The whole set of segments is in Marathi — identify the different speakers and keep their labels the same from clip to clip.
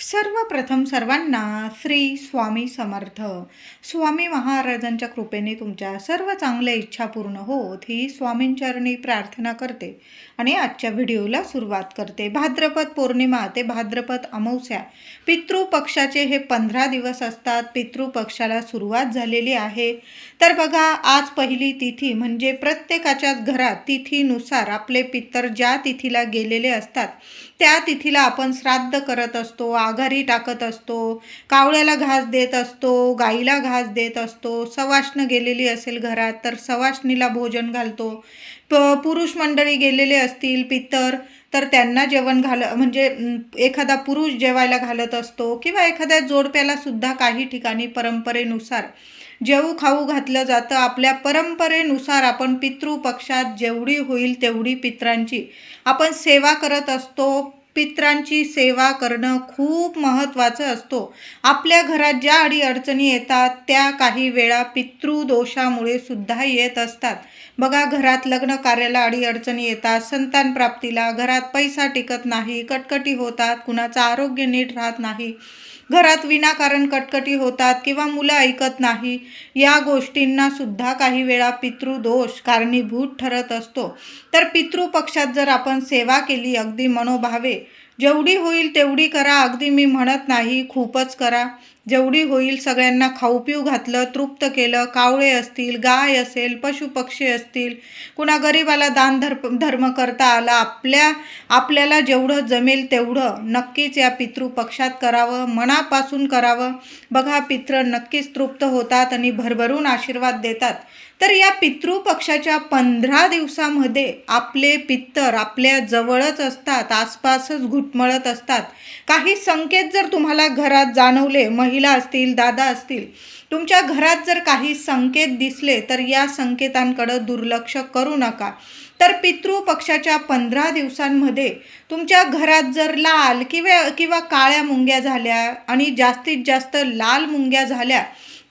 Speaker 1: सर्वप्रथम सर्वांना श्री स्वामी समर्थ. स्वामी महाराजांच्या कृपेने तुमच्या सर्व चांगल्या इच्छा पूर्ण होत ही स्वामींचरणी प्रार्थना करते आणि आजच्या व्हिडिओला सुरुवात करते. भाद्रपद पौर्णिमा ते भाद्रपद अमावस्या. पितृपक्षाचे हे पंधरा दिवस असतात. पितृपक्षाला सुरुवात झालेली आहे. तर बघा आज पहिली तिथी म्हणजे प्रत्येकाच्याच घरात तिथीनुसार आपले पितर ज्या तिथीला गेलेले असतात त्या तिथीला आपण श्राद्ध करत असतो घरी टाकत असतो कावळ्याला घास देत असतो गाईला घास देत असतो सवाष्ण गेलेली असेल घरात तर सवाष्णीला भोजन घालतो. प पुरुष मंडळी गेलेले असतील पितर तर त्यांना जेवण घाल म्हणजे एखादा पुरुष जेवायला घालत असतो किंवा एखाद्या जोडप्याला सुद्धा काही ठिकाणी परंपरेनुसार जेवू खाऊ घातलं जातं. आपल्या परंपरेनुसार आपण पितृपक्षात जेवढी होईल तेवढी पित्रांची आपण सेवा करत असतो. पित्रांची सेवा करणं खूप महत्त्वाचं असतो. आपल्या घरात ज्या अडी अडचणी येतात त्या काही वेळा पितृदोषामुळे सुद्धा येत असतात. बघा घरात लग्न कार्याला अडी अडचणी येतात संतान प्राप्तीला घरात पैसा टिकत नाही कटकटी होतात कुणाचं आरोग्य नीट राहत नाही. घरात विनाकारण कटकटी होतात किंवा मुलं ऐकत नाही या गोष्टींना सुद्धा काही वेळा पितृदोष कारणीभूत ठरत असतो. तर पितृपक्षात जर आपण सेवा केली अगदी मनोभावे जेवढी होईल तेवढी करा. अगदी मी म्हणत नाही खूपच करा. जेवढी होईल सगळ्यांना खाऊ पिऊ घातलं तृप्त केलं. कावळे असतील गाय असेल पशुपक्षी असतील कुणा गरीबाला दान धर्म धर्म करता आला आपल्या आपल्याला जेवढं जमेल तेवढं नक्कीच या पितृपक्षात करावं मनापासून करावं. बघा पित्र नक्कीच तृप्त होतात आणि भरभरून आशीर्वाद देतात. तर या पितृपक्षाच्या पंधरा दिवसामध्ये आपले पित्तर आपल्या जवळच असतात आसपासच घुटमळत असतात. काही संकेत जर तुम्हाला घरात जाणवले महिला असतील दादा असतील तुमच्या घरात जर काही संकेत दिसले तर या संकेतांकडं दुर्लक्ष करू नका. तर पितृपक्षाच्या पंधरा दिवसांमध्ये तुमच्या घरात जर लाल किंवा किंवा काळ्या मुंग्या झाल्या आणि जास्तीत जास्त लाल मुंग्या झाल्या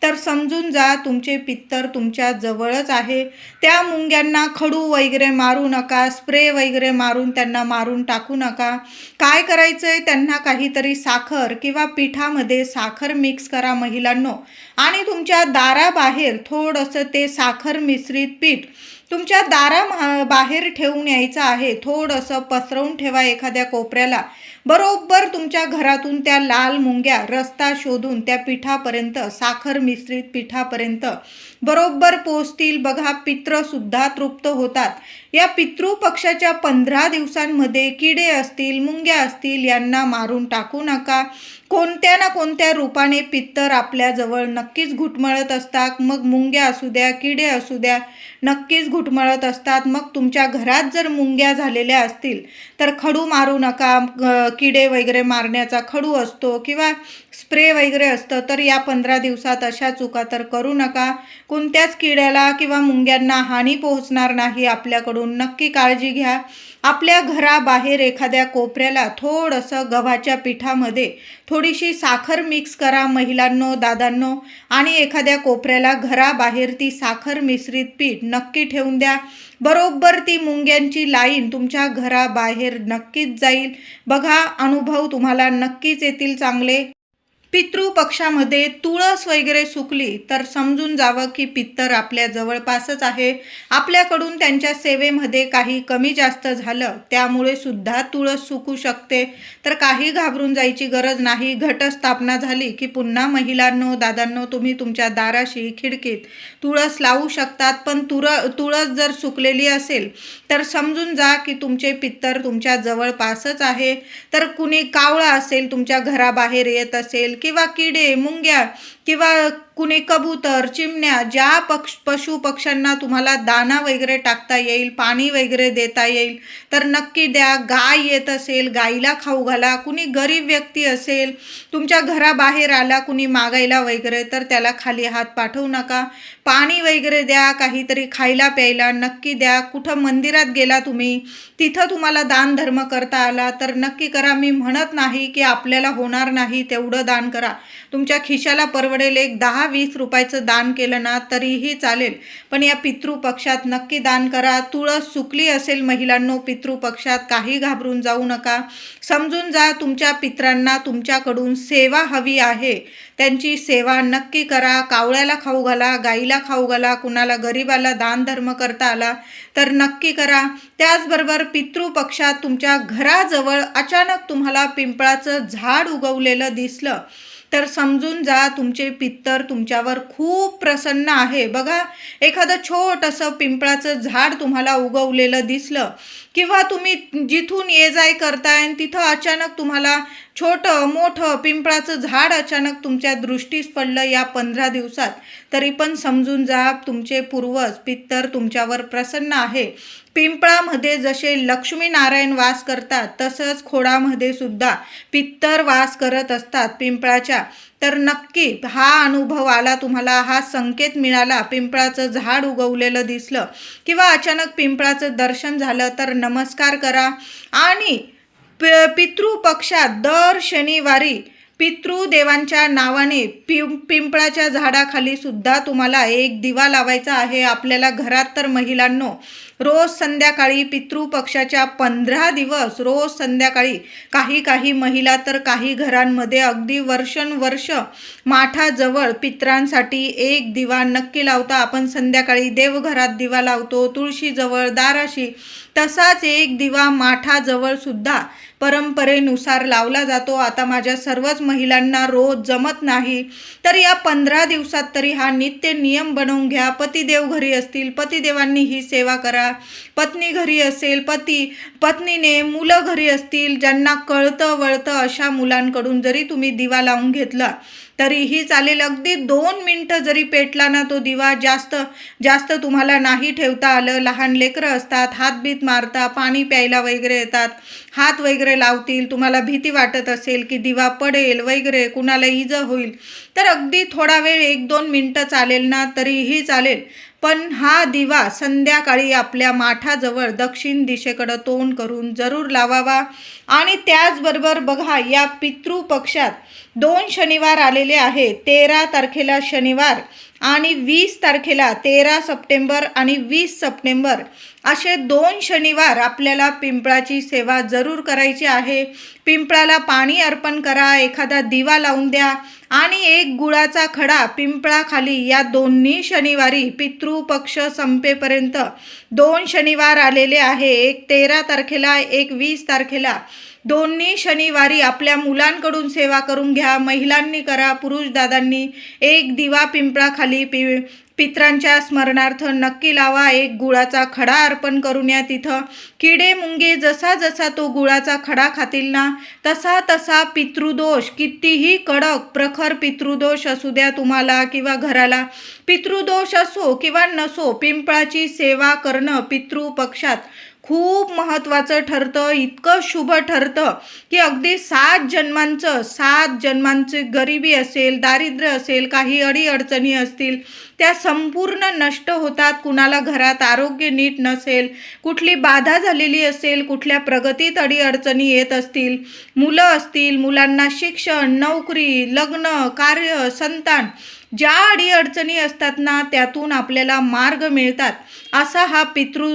Speaker 1: तर समजून जा तुमचे पित्तर तुमच्या जवळच आहे. त्या मुंग्यांना खडू वगैरे मारू नका स्प्रे वगैरे मारून त्यांना मारून टाकू नका. काय करायचं आहे त्यांना काहीतरी साखर किंवा पिठामध्ये साखर मिक्स करा महिलांनो. आणि तुमच्या दाराबाहेर थोडंसं ते साखर मिश्रित पीठ तुमच्या दारा बाहेर ठेवून यायचं आहे. थोडंसं पसरवून ठेवा एखाद्या कोपऱ्याला. बरोबर तुमच्या घरातून त्या लाल मुंग्या रस्ता शोधून त्या पिठापर्यंत साखर मिश्रित पिठापर्यंत बरोबर पोचतील बघा पित्रसुद्धा तृप्त होतात. या पितृपक्षाच्या पंधरा दिवसांमध्ये किडे असतील मुंग्या असतील यांना मारून टाकू नका. कोणत्या ना कोणत्या रूपाने पित्तर आपल्याजवळ नक्कीच घुटमळत असतात. मग मुंग्या असू द्या किडे असू द्या नक्कीच घुटमळत असतात. मग तुमच्या घरात जर मुंग्या झालेल्या असतील तर खडू मारू नका. किडे वगैरे मारण्याचा खडू असतो किंवा स्प्रे वगैरे असतं तर या पंधरा दिवसात अशा चुका तर करू नका. कोणत्याच किड्याला किंवा मुंग्यांना हानी पोहोचणार नाही आपल्याकडून नक्की काळजी घ्या. आपल्या घराबाहेर एखाद्या कोपऱ्याला थोडंसं गव्हाच्या पिठामध्ये थोडीशी साखर मिक्स करा महिलांनो दादांनो. आणि एखाद्या कोपऱ्याला घराबाहेर ती साखर मिश्रित पीठ नक्की ठेवून द्या. बरोबर ती मुंग्यांची लाईन तुमच्या घराबाहेर नक्कीच जाईल. बघा अनुभव तुम्हाला नक्कीच येतील चांगले. पितृपक्षामध्ये तुळस वगैरे सुकली तर समजून जावं की पित्तर आपल्या जवळपासच आहे. आपल्याकडून त्यांच्या सेवेमध्ये काही कमी जास्त झालं त्यामुळे सुद्धा तुळस सुकू शकते. तर काही घाबरून जायची गरज नाही. घटस्थापना झाली की पुन्हा महिलांनो दादांनो तुम्ही तुमच्या दाराशी खिडकीत तुळस लावू शकतात. पण तुर तुळस जर सुकलेली असेल तर समजून जा की तुमचे पित्तर तुमच्या जवळपासच आहे. तर कुणी कावळा असेल तुमच्या घराबाहेर येत असेल किंवा किडे मुंग्या किंवा कुणी कबूतर चिमण्या ज्या पक्ष पशु पक्ष्यांना तुम्हाला दाना वगैरे टाकता येईल पाणी वगैरे देता येईल तर नक्की द्या. गाय येत असेल गाईला खाऊ घाला. कुणी गरीब व्यक्ती असेल तुमच्या घराबाहेर आला कुणी मागायला वगैरे तर त्याला खाली हात पाठवू नका. पाणी वगैरे द्या काहीतरी खायला प्यायला नक्की द्या. कुठं मंदिरात गेला तुम्ही तिथं तुम्हाला दान धर्म करता आला तर नक्की करा. मी म्हणत नाही की आपल्याला होणार नाही तेवढं दान दान करा. तुमच्या खिशाला परवडेल एक दहा वीस रुपयाचं दान केलं ना तरीही चालेल. पण या पितृपक्षात नक्की दान करा. तुळस सुकली असेल महिलांनो पितृपक्षात काही घाबरून जाऊ नका. समजून जा तुमच्या पित्रांना तुमच्याकडून सेवा हवी आहे. त्यांची सेवा नक्की करा. कावळ्याला खाऊ घाला गाईला खाऊ घाला कुणाला गरिबाला दान धर्म करता आला तर नक्की करा. त्याचबरोबर पितृपक्षात तुमच्या घराजवळ अचानक तुम्हाला पिंपळाचं झाड उगवलेलं दिसलं. तर समजून जा तुमचे पित्तर तुमच्यावर खूप प्रसन्न आहे. बघा एखादं छोटंसं पिंपळाचं झाड तुम्हाला उगवलेलं दिसलं. किंवा तुम्ही जिथून ये जाय करताय आणि तिथं अचानक तुम्हाला छोटं मोठं पिंपळाचं झाड अचानक तुमच्या दृष्टीस पडलं या पंधरा दिवसात तरी पण समजून जा तुमचे पूर्वज पित्तर तुमच्यावर प्रसन्न आहे. पिंपळामध्ये जसे लक्ष्मीनारायण वास करतात तसंच खोडामध्ये सुद्धा पित्तर वास करत असतात पिंपळाच्या. तर नक्की हा अनुभव आला तुम्हाला हा संकेत मिळाला पिंपळाचं झाड उगवलेलं दिसलं किंवा अचानक पिंपळाचं दर्शन झालं तर नमस्कार करा. आणि प पितृपक्षात दर शनिवारी पितृदेवांच्या नावाने पिं पिंपळाच्या झाडाखाली सुद्धा तुम्हाला एक दिवा लावायचा आहे. आपल्याला घरात तर महिलांनो रोज संध्याकाळी पितृपक्षाच्या पंधरा दिवस रोज संध्याकाळी काही काही महिला तर काही घरांमध्ये अगदी वर्षानुवर्ष माठाजवळ पित्रांसाठी एक दिवा नक्की लावता. आपण संध्याकाळी देवघरात दिवा लावतो तुळशीजवळ दाराशी तसाच एक दिवा माठाजवळ सुद्धा परंपरेनुसार लावला जातो. आता माझ्या सर्वच महिलांना रोज जमत नाही. तर या पंधरा दिवसात तरी हा नित्य नियम बनवून घ्या. पतिदेव घरी असतील पतिदेवांनी ही सेवा करा. पत्नी घरी असेल पती पत्नीने मुलं घरी असतील ज्यांना कळतं वळतं अशा मुलांकडून जरी तुम्ही दिवा लावून घेतला तरीही चालेल. अगदी दोन मिनटं जरी पेटला ना तो दिवा जास्त जास्त तुम्हाला नाही ठेवता आलं. लहान लेकरं असतात हातबीत मारता पाणी प्यायला वगैरे येतात हात वगैरे लावतील तुम्हाला भीती वाटत असेल की दिवा पडेल वगैरे कुणाला इजा होईल. तर अगदी थोडा वेळ एक दोन मिनटं चालेल ना तरीही चालेल. पण हा दिवा संध्याकाळी आपल्या माठाजवळ दक्षिण दिशेकडं तोंड करून जरूर लावावा. आणि त्याचबरोबर बघा या पितृपक्षात दोन शनिवार आलेले आहे तेरा तारखेला शनिवार आणि वीस तारखेला तेरा सप्टेंबर आणि वीस सप्टेंबर. असे दोन शनिवार आपल्याला पिंपळाची सेवा जरूर करायची आहे. पिंपळाला पाणी अर्पण करा एखादा दिवा लावून द्या आणि एक गुळाचा खडा पिंपळाखाली या दोन्ही शनिवारी पितृपक्ष संपेपर्यंत दोन शनिवार आलेले आहे. एक तेरा तारखेला एक वीस तारखेला. दोन्ही शनिवारी आपल्या मुलांकडून सेवा करून घ्या. महिलांनी करा पुरुष दादांनी एक दिवा पिंपळाखाली पि पित्रांच्या स्मरणार्थ नक्की लावा एक गुळाचा खडा अर्पण करून या तिथं. किडे मुंगे जसा जसा तो गुळाचा खडा खातील ना तसा तसा पितृदोष कितीही कडक प्रखर पितृदोष असू द्या तुम्हाला किंवा घराला. पितृदोष असो किंवा नसो पिंपळाची सेवा करणं पितृपक्षात. खूप महत्त्वाचं ठरतं इतकं शुभ ठरतं की अगदी सात जन्मांचं सात जन्मांची गरिबी असेल दारिद्र्य असेल काही अडीअडचणी असतील त्या संपूर्ण नष्ट होतात कुणाला घरात आरोग्य नीट नसेल कुठली बाधा झालेली असेल कुठल्या प्रगतीत अडीअडचणी येत असतील मुलं असतील मुलांना शिक्षण नोकरी लग्न कार्य संतान ज्या अडीअडचणी असतात ना त्यातून आपल्याला मार्ग मिळतात. असा हा पितृ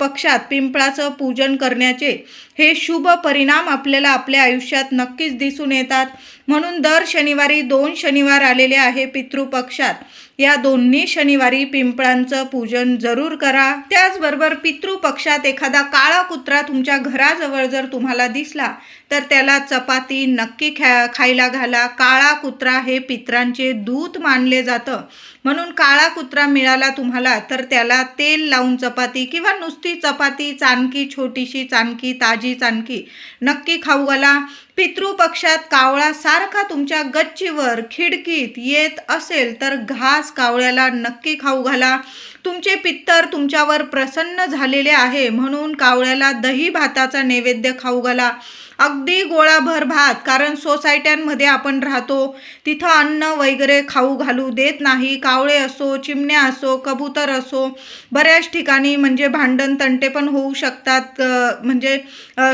Speaker 1: पक्षात पिंपळाचं पूजन करण्याचे हे शुभ परिणाम आपल्याला आपल्या आयुष्यात नक्कीच दिसून येतात. म्हणून दर शनिवारी दोन शनिवार आलेले आहे पितृपक्षात. या दोन्ही शनिवारी पिंपळांचं पूजन जरूर करा. त्याचबरोबर पितृपक्षात एखादा काळा कुत्रा तुमच्या घराजवळ जर तुम्हाला दिसला तर त्याला चपाती नक्की खा खायला घाला. काळा कुत्रा हे पित्रांचे दूत मानले जातं. म्हणून काळा कुत्रा मिळाला तुम्हाला तर त्याला तेल लावून चपाती किंवा नुसती चपाती चाणकी छोटीशी चाणकी ताजी चाणकी नक्की खाऊ घाला. पितृपक्षात कावळा सारखा तुमच्या गच्चीवर खिडकीत येत असेल तर घास कावळ्याला नक्की खाऊ घाला. तुमचे पित्तर तुमच्यावर प्रसन्न झालेले आहे म्हणून कावळ्याला दही भाताचा नैवेद्य खाऊ घाला. अगदी गोळाभर भात कारण सोसायट्यांमध्ये आपण राहतो. तिथं अन्न वगैरे खाऊ घालू देत नाही. कावळे असो चिमण्या असो कबूतर असो बऱ्याच ठिकाणी म्हणजे भांडण तंटे पण होऊ शकतात. म्हणजे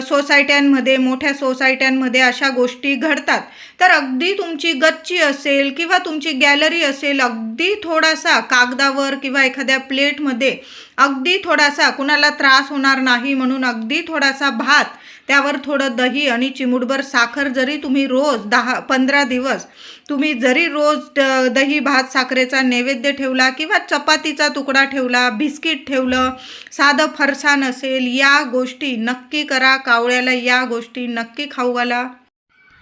Speaker 1: सोसायट्यांमध्ये मोठ्या सोसायट्यांमध्ये अशा गोष्टी घडतात. तर अगदी तुमची गच्ची असेल किंवा तुमची गॅलरी असेल अगदी थोडासा कागदावर किंवा एखाद्या प्लेटमध्ये अगदी थोडासा कुणाला त्रास होणार नाही म्हणून अगदी थोडासा भात त्यावर थोडं दही आणि चिमूटभर साखर जरी तुम्ही रोज दहा पंधरा दिवस तुम्ही जरी रोज द- दही भात साखरेचा नैवेद्य ठेवला किंवा चपातीचा तुकडा ठेवला बिस्किट ठेवलं साधं फरसाण असेल या गोष्टी नक्की करा. कावळ्याला या गोष्टी नक्की खाऊ घाला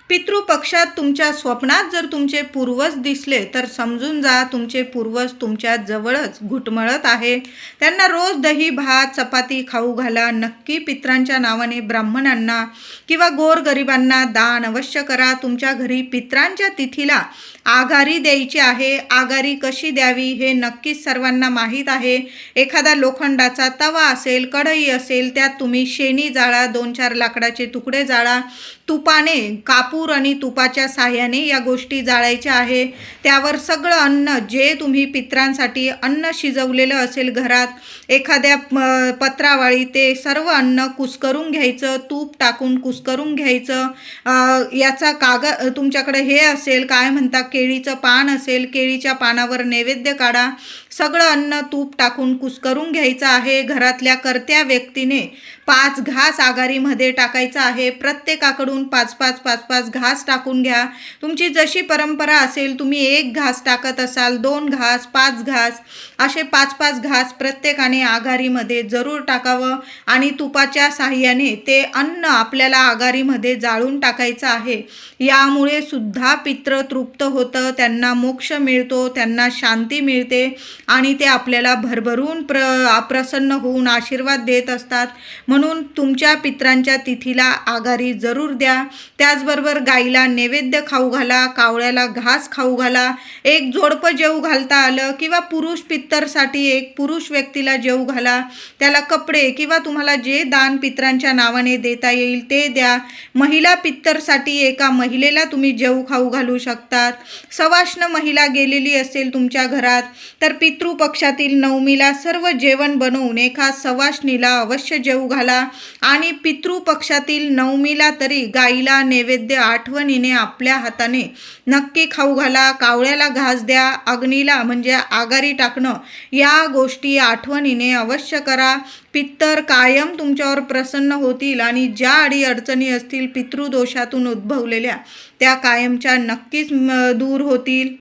Speaker 1: पितृपक्षात तुमच्या स्वप्नात जर तुमचे पूर्वज दिसले तर समजून जा तुमचे पूर्वज तुमच्या जवळच घुटमळत आहे. त्यांना रोज दही भात चपाती खाऊ घाला. नक्की पित्रांच्या नावाने ब्राह्मणांना किंवा गोरगरिबांना दान अवश्य करा. तुमच्या घरी पित्रांच्या तिथीला आघारी द्यायची आहे. आघारी कशी द्यावी हे नक्कीच सर्वांना माहीत आहे. एखादा लोखंडाचा तवा असेल कढई असेल त्यात तुम्ही शेणी जाळा दोन चार लाकडाचे तुकडे जाळा तुपाने कापूर आणि तुपाच्या साह्याने या गोष्टी जाळायच्या आहे. त्यावर सगळं अन्न जे तुम्ही पित्रांसाठी अन्न शिजवलेलं असेल घरात एखाद्या पत्रावळी पत्रावाळी ते सर्व अन्न कुस्करून घ्यायचं तूप टाकून कुस्करून घ्यायचं. याचा काग तुमच्याकडे हे असेल काय म्हणता केळीचं पान असेल केळीच्या पानावर नैवेद्य काढा. सगळं अन्न तूप टाकून कुस्करून घ्यायचं आहे. घरातल्या करत्या व्यक्तीने पाच घास आघारीमध्ये टाकायचा आहे. प्रत्येकाकडून पाच पाच पाच पाच घास टाकून घ्या. तुमची जशी परंपरा असेल तुम्ही एक घास टाकत असाल दोन घास पाच घास असे पाच पाच घास प्रत्येकाने आघारीमध्ये जरूर टाकावं आणि तुपाच्या साह्याने ते अन्न आपल्याला आघारीमध्ये जाळून टाकायचं आहे. यामुळे सुद्धा पित्र तृप्त होतं त्यांना मोक्ष मिळतो त्यांना शांती मिळते आणि ते आपल्याला भरभरून प्र प्रसन्न होऊन आशीर्वाद देत असतात. म्हणून तुमच्या पित्रांच्या तिथीला आघारी जरूर द्या. त्याचबरोबर गाईला नैवेद्य खाऊ घाला कावळ्याला घास खाऊ घाला एक जोडपं जेऊ घालता आलं किंवा पुरुष पित्तरसाठी एक पुरुष व्यक्तीला जेऊ घाला. त्याला कपडे किंवा तुम्हाला जे दान पित्रांच्या नावाने देता येईल ते द्या. महिला पित्तरसाठी एका महिलेला तुम्ही जेऊ खाऊ घालू शकतात. सवाष्ण महिला गेलेली असेल तुमच्या घरात तर पितृपक्षातील नवमीला सर्व जेवण बनवून एका सवाष्णीला अवश्य जेऊ घाला. आणि पितृपक्षातील नवमीला तरी गाईला नैवेद्य आठवणीने आपल्या हाताने नक्की खाऊ घाला. कावळ्याला घास द्या. अग्नीला म्हणजे आगारी टाकणं या गोष्टी आठवणीने अवश्य करा. पित्तर कायम तुमच्यावर प्रसन्न होतील आणि ज्या अडी अडचणी असतील पितृदोषातून उद्भवलेल्या त्या कायमच्या नक्कीच दूर होतील.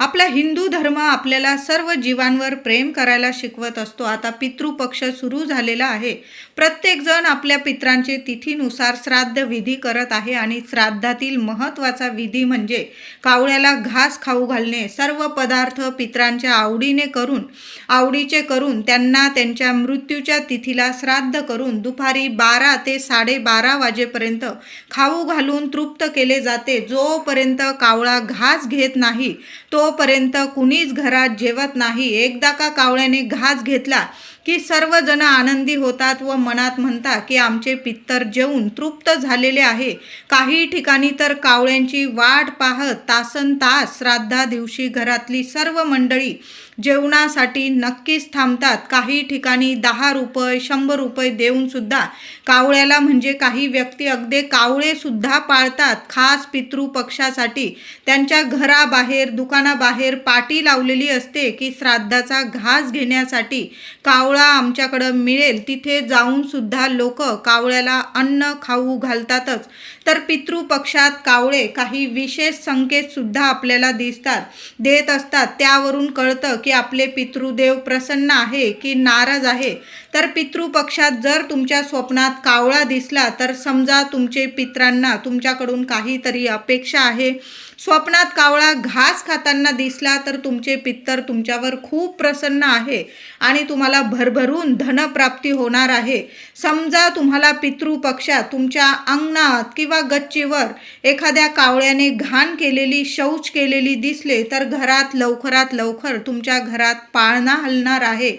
Speaker 1: आपला हिंदू धर्म आपल्याला सर्व जीवांवर प्रेम करायला शिकवत असतो. आता पितृपक्ष सुरू झालेला आहे. प्रत्येकजण आपल्या पित्रांचे तिथीनुसार श्राद्ध विधी करत आहे आणि श्राद्धातील महत्त्वाचा विधी म्हणजे कावळ्याला घास खाऊ घालणे. सर्व पदार्थ पित्रांच्या आवडीने करून आवडीचे करून त्यांना त्यांच्या मृत्यूच्या तिथीला श्राद्ध करून दुपारी बारा ते साडेबारा वाजेपर्यंत खाऊ घालून तृप्त केले जाते. जोपर्यंत कावळा घास घेत नाही तो तोपर्यंत कुणीच घरात जेवत नाही. एकदा का कावळ्याने घास घेतला की सर्वजण आनंदी होतात व मनात म्हणतात की आमचे पित्तर जेवून तृप्त झालेले आहे. काही ठिकाणी तर कावळ्यांची वाट पाहत तासन तास श्राद्धा दिवशी घरातली सर्व मंडळी जेवणासाठी नक्कीच थांबतात. काही ठिकाणी दहा रुपये शंभर रुपये देऊन सुद्धा कावळ्याला म्हणजे काही व्यक्ती अगदी कावळेसुद्धा पाळतात. खास पितृपक्षासाठी त्यांच्या घराबाहेर दुकानाबाहेर पाटी लावलेली असते की श्राद्धाचा घास घेण्यासाठी कावळा आमच्याकडं मिळेल तिथे जाऊन सुद्धा लोक कावळ्याला अन्न खाऊ घालतातच. तर पितृपक्षात कावळे काही विशेष संकेत सुद्धा आपल्याला दिसतात देत असतात. त्यावरून कळतं की आपले पितृदेव प्रसन्न आहे की नाराज आहे. तर पितृपक्षात जर तुमच्या स्वप्नात कावळा दिसला तर समजा तुमचे पित्रांना तुमच्याकडून काहीतरी अपेक्षा आहे. स्वप्नात कावळा घास खाताना दिसला तर तुमचे पित्तर तुमच्यावर खूप प्रसन्न आहे आणि तुम्हाला भरभरून धनप्राप्ती होणार आहे. समजा तुम्हाला पितृपक्षात तुमच्या अंगणात किंवा किंवा गच्चीवर एखाद्या कावळ्याने घाण केलेली शौच केलेली दिसले तर घरात लवकरात लवकर तुमच्या घरात पाळणा हलणार आहे.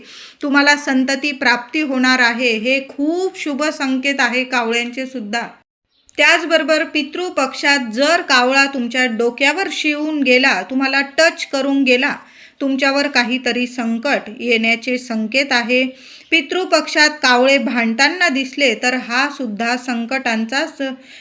Speaker 1: तुम्हाला संतती प्राप्ती होणार आहे. हे खूप शुभ संकेत आहे कावळ्यांचे सुद्धा. त्याचबरोबर पितृपक्षात जर कावळा तुमच्या डोक्यावर शिवून गेला तुम्हाला टच करून गेला तुमच्यावर काहीतरी संकट येण्याचे संकेत आहे. पितृपक्षात कावळे भांडताना दिसले तर हा सुद्धा संकटांचा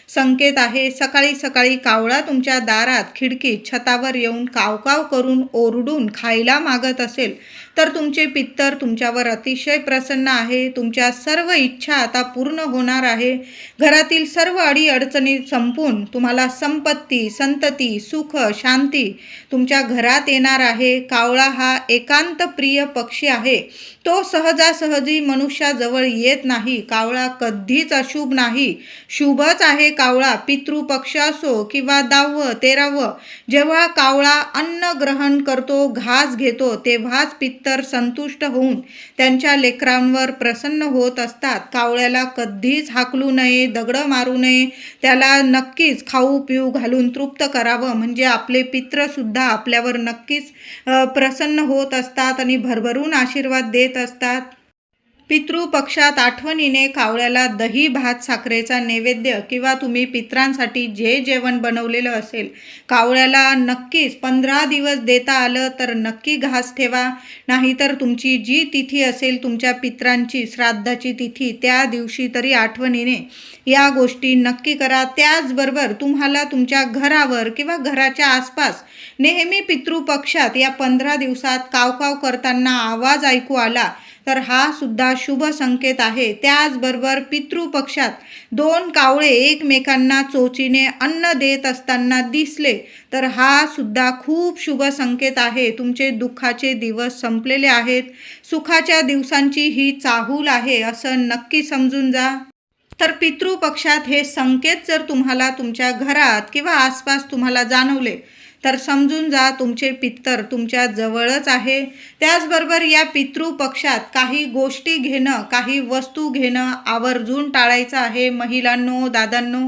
Speaker 1: संकेत आहे. सकाळी सकाळी कावळा तुमच्या दारात खिडकीत छतावर येऊन कावकाव करून ओरडून खायला मागत असेल तर तुमचे पित्तर तुमच्यावर अतिशय प्रसन्न आहे. तुमच्या सर्व इच्छा आता पूर्ण होणार आहे. घरातील सर्व अडीअडचणी संपून तुम्हाला संपत्ती संतती सुख शांती तुमच्या घरात येणार आहे. कावळा हा एकांत प्रिय पक्षी आहे. तो सहजासहज मनुष्याजवळ येत नाही कावळा कधीच अशुभ नाही. शुभच आहे कावळा पितृपक्ष असो किंवा दहावं तेरावं जेव्हा कावळा अन्न ग्रहण करतो घास घेतो तेव्हाच पित्तर संतुष्ट होऊन त्यांच्या लेकरांवर प्रसन्न होत असतात. कावळ्याला कधीच हाकलू नये दगडं मारू नये. त्याला नक्कीच खाऊ पिऊ घालून तृप्त करावं. म्हणजे आपले पित्रसुद्धा आपल्यावर नक्कीच प्रसन्न होत असतात आणि भरभरून आशीर्वाद देत असतात. पितृपक्षात आठवणीने कावळ्याला दही भात साखरेचा नैवेद्य किंवा तुम्ही पित्रांसाठी जे जेवण बनवलेलं असेल कावळ्याला नक्कीच पंधरा दिवस देता आलं तर नक्की घास ठेवा. नाहीतर तुमची जी तिथी असेल तुमच्या पित्रांची श्राद्धाची तिथी त्या दिवशी तरी आठवणीने या गोष्टी नक्की करा. त्याचबरोबर तुम्हाला तुमच्या घरावर किंवा घराच्या आसपास नेहमी पितृपक्षात या पंधरा दिवसात कावकाव करताना आवाज ऐकू आला तर हा सुद्धा शुभ संकेत आहे. त्याचबरोबर पितृपक्षात दोन कावळे एकमेकांना चोचीने अन्न देत असताना दिसले तर हा सुद्धा खूप शुभ संकेत आहे. तुमचे दुःखाचे दिवस संपलेले आहेत. सुखाच्या दिवसांची ही चाहूल आहे असं नक्की समजून जा. तर पितृपक्षात हे संकेत जर तुम्हाला तुमच्या घरात किंवा आसपास तुम्हाला जाणवले तर समजून जा तुमचे पित्तर तुमच्या जवळच आहे. त्याचबरोबर या पितृपक्षात काही गोष्टी घेणं काही वस्तू घेणं आवर्जून टाळायचं आहे. महिलांनो दादांनो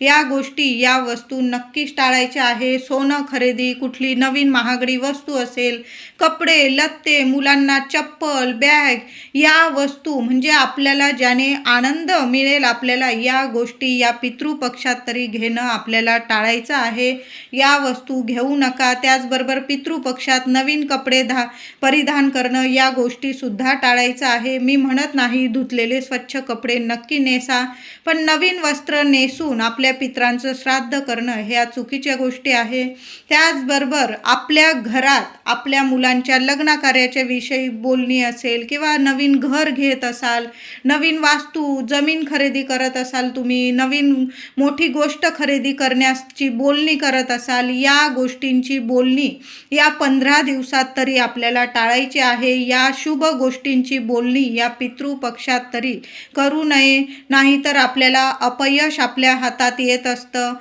Speaker 1: या गोष्टी या वस्तू नक्कीच टाळायच्या आहे. सोनं खरेदी कुठली नवीन महागडी वस्तू असेल कपडे लत्ते मुलांना चप्पल बॅग या वस्तू म्हणजे आपल्याला ज्याने आनंद मिळेल आपल्याला या गोष्टी या पितृपक्षात तरी घेणं आपल्याला टाळायचं आहे. या वस्तू घेऊ नका. त्याचबरोबर पितृपक्षात नवीन कपडे धा परिधान करणं या गोष्टीसुद्धा टाळायचं आहे. मी म्हणत नाही धुतलेले स्वच्छ कपडे नक्की नेसा पण नवीन वस्त्र नेसून आपल्या पित्रांचं श्राद्ध करणं ह्या चुकीच्या गोष्टी आहे. त्याचबरोबर आपल्या घरात आपल्या मुलांच्या लग्न कार्याच्या विषयी बोलणी असेल किंवा नवीन घर घेत असाल नवीन वास्तू जमीन खरेदी करत असाल तुम्ही नवीन मोठी गोष्ट खरेदी करण्याची बोलणी करत असाल या गोष्टींची बोलणी या पंधरा दिवसात तरी आपल्याला टाळायची आहे. या शुभ गोष्टींची बोलणी या पितृपक्षात तरी करू नये. नाहीतर आपल्याला अपयश आपल्या हातात येत असतं.